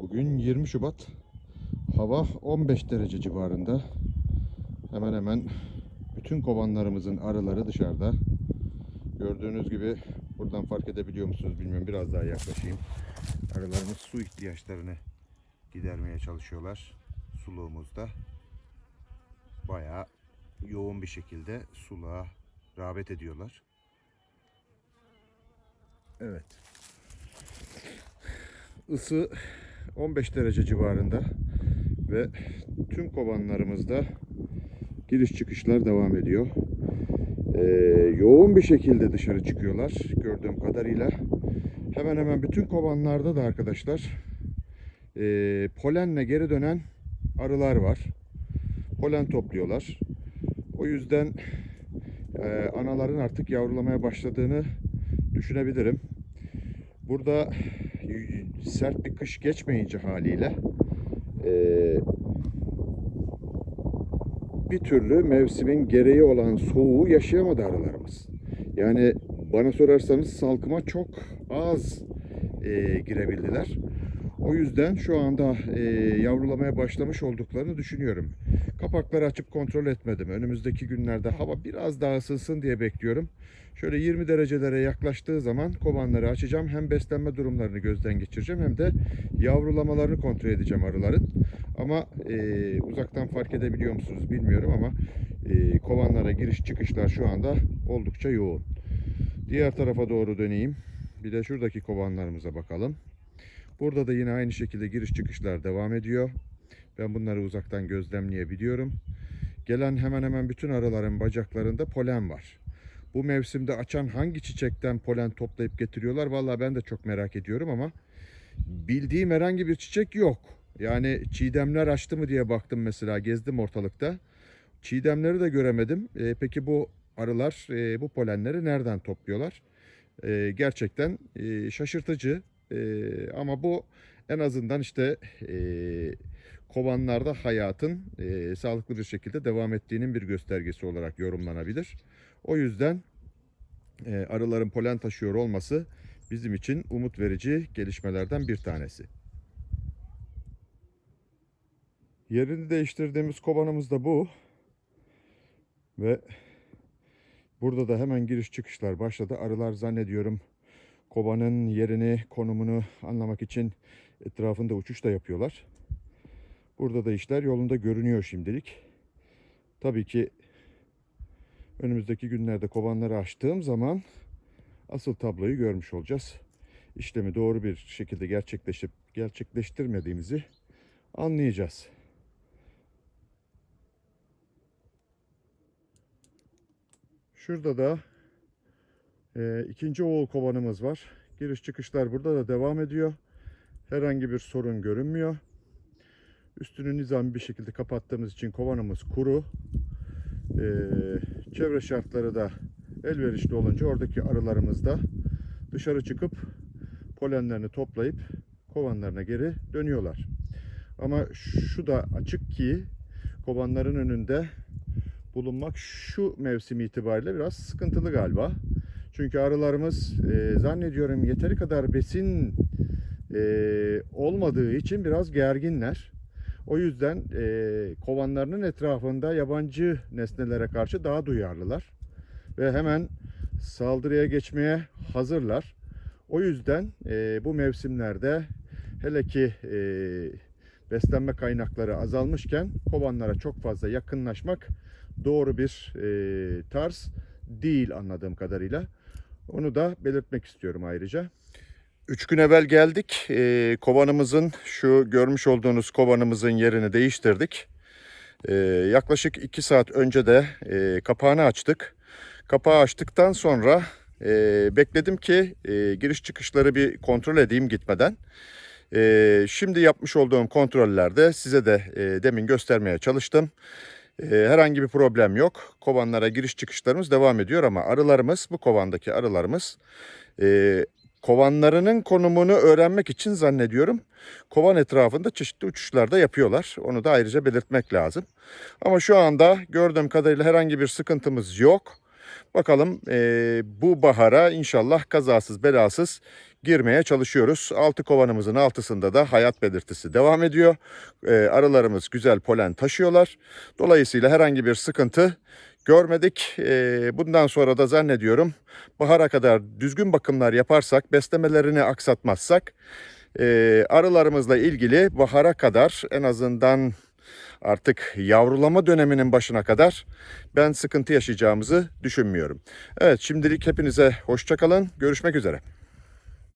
Bugün 20 Şubat. Hava 15 derece civarında. Hemen hemen bütün kovanlarımızın arıları dışarıda. Gördüğünüz gibi buradan fark edebiliyor musunuz bilmiyorum. Biraz daha yaklaşayım. Arılarımız su ihtiyaçlarını gidermeye çalışıyorlar. Suluğumuzda bayağı yoğun bir şekilde suluğa rağbet ediyorlar. Evet. Isı 15 derece civarında ve tüm kovanlarımızda giriş çıkışlar devam ediyor. Ee, yoğun bir şekilde dışarı çıkıyorlar gördüğüm kadarıyla. Hemen hemen bütün kovanlarda da arkadaşlar e, polenle geri dönen arılar var. Polen topluyorlar. O yüzden e, anaların artık yavrulamaya başladığını düşünebilirim. Burada sert bir kış geçmeyince haliyle e, bir türlü mevsimin gereği olan soğuğu yaşayamadı arılarımız. Yani bana sorarsanız salkıma çok az e, girebildiler. O yüzden şu anda e, yavrulamaya başlamış olduklarını düşünüyorum. Kapakları açıp kontrol etmedim. Önümüzdeki günlerde hava biraz daha ısınsın diye bekliyorum. Şöyle 20 derecelere yaklaştığı zaman kovanları açacağım. Hem beslenme durumlarını gözden geçireceğim hem de yavrulamalarını kontrol edeceğim arıların. Ama e, uzaktan fark edebiliyor musunuz bilmiyorum ama e, kovanlara giriş çıkışlar şu anda oldukça yoğun. Diğer tarafa doğru döneyim. Bir de şuradaki kovanlarımıza bakalım. Burada da yine aynı şekilde giriş çıkışlar devam ediyor. Ben bunları uzaktan gözlemleyebiliyorum. Gelen hemen hemen bütün arıların bacaklarında polen var. Bu mevsimde açan hangi çiçekten polen toplayıp getiriyorlar? Vallahi ben de çok merak ediyorum ama bildiğim herhangi bir çiçek yok. Yani çiğdemler açtı mı diye baktım mesela gezdim ortalıkta. Çiğdemleri de göremedim. E, peki bu arılar e, bu polenleri nereden topluyorlar? E, gerçekten e, şaşırtıcı. E, ama bu en azından işte e, kovanlarda hayatın e, sağlıklı bir şekilde devam ettiğinin bir göstergesi olarak yorumlanabilir. O yüzden e, arıların polen taşıyor olması bizim için umut verici gelişmelerden bir tanesi. Yerini değiştirdiğimiz kovanımız da bu. Ve burada da hemen giriş çıkışlar başladı. Arılar zannediyorum kovanın yerini, konumunu anlamak için etrafında uçuş da yapıyorlar. Burada da işler yolunda görünüyor şimdilik. Tabii ki önümüzdeki günlerde kovanları açtığım zaman asıl tabloyu görmüş olacağız. İşlemi doğru bir şekilde gerçekleşip gerçekleştirmediğimizi anlayacağız. Şurada da e, ikinci oğul kovanımız var. Giriş çıkışlar burada da devam ediyor. Herhangi bir sorun görünmüyor. Üstünü nizami bir şekilde kapattığımız için kovanımız kuru. E, çevre şartları da elverişli olunca oradaki arılarımız da dışarı çıkıp polenlerini toplayıp kovanlarına geri dönüyorlar. Ama şu da açık ki kovanların önünde bulunmak şu mevsim itibariyle biraz sıkıntılı galiba. Çünkü arılarımız e, zannediyorum yeteri kadar besin e, olmadığı için biraz gerginler. O yüzden e, kovanlarının etrafında yabancı nesnelere karşı daha duyarlılar. Ve hemen saldırıya geçmeye hazırlar. O yüzden e, bu mevsimlerde hele ki e, beslenme kaynakları azalmışken kovanlara çok fazla yakınlaşmak doğru bir e, tarz değil anladığım kadarıyla. Onu da belirtmek istiyorum ayrıca. Üç gün evvel geldik. E, kovanımızın şu görmüş olduğunuz kovanımızın yerini değiştirdik. E, yaklaşık iki saat önce de e, kapağını açtık. Kapağı açtıktan sonra e, bekledim ki e, giriş çıkışları bir kontrol edeyim gitmeden. E, şimdi yapmış olduğum kontrollerde size de e, demin göstermeye çalıştım. E, herhangi bir problem yok. Kovanlara giriş çıkışlarımız devam ediyor ama arılarımız, bu kovandaki arılarımız e, kovanlarının konumunu öğrenmek için zannediyorum kovan etrafında çeşitli uçuşlar da yapıyorlar. Onu da ayrıca belirtmek lazım. Ama şu anda gördüğüm kadarıyla herhangi bir sıkıntımız yok. Bakalım eee, bu bahara inşallah kazasız belasız girmeye çalışıyoruz. Altı kovanımızın altısında da hayat belirtisi devam ediyor. Eee, arılarımız güzel polen taşıyorlar. Dolayısıyla herhangi bir sıkıntı görmedik. Eee, bundan sonra da zannediyorum bahara kadar düzgün bakımlar yaparsak, beslemelerini aksatmazsak eee, arılarımızla ilgili bahara kadar en azından artık yavrulama döneminin başına kadar ben sıkıntı yaşayacağımızı düşünmüyorum. Evet şimdilik hepinize hoşçakalın. Görüşmek üzere.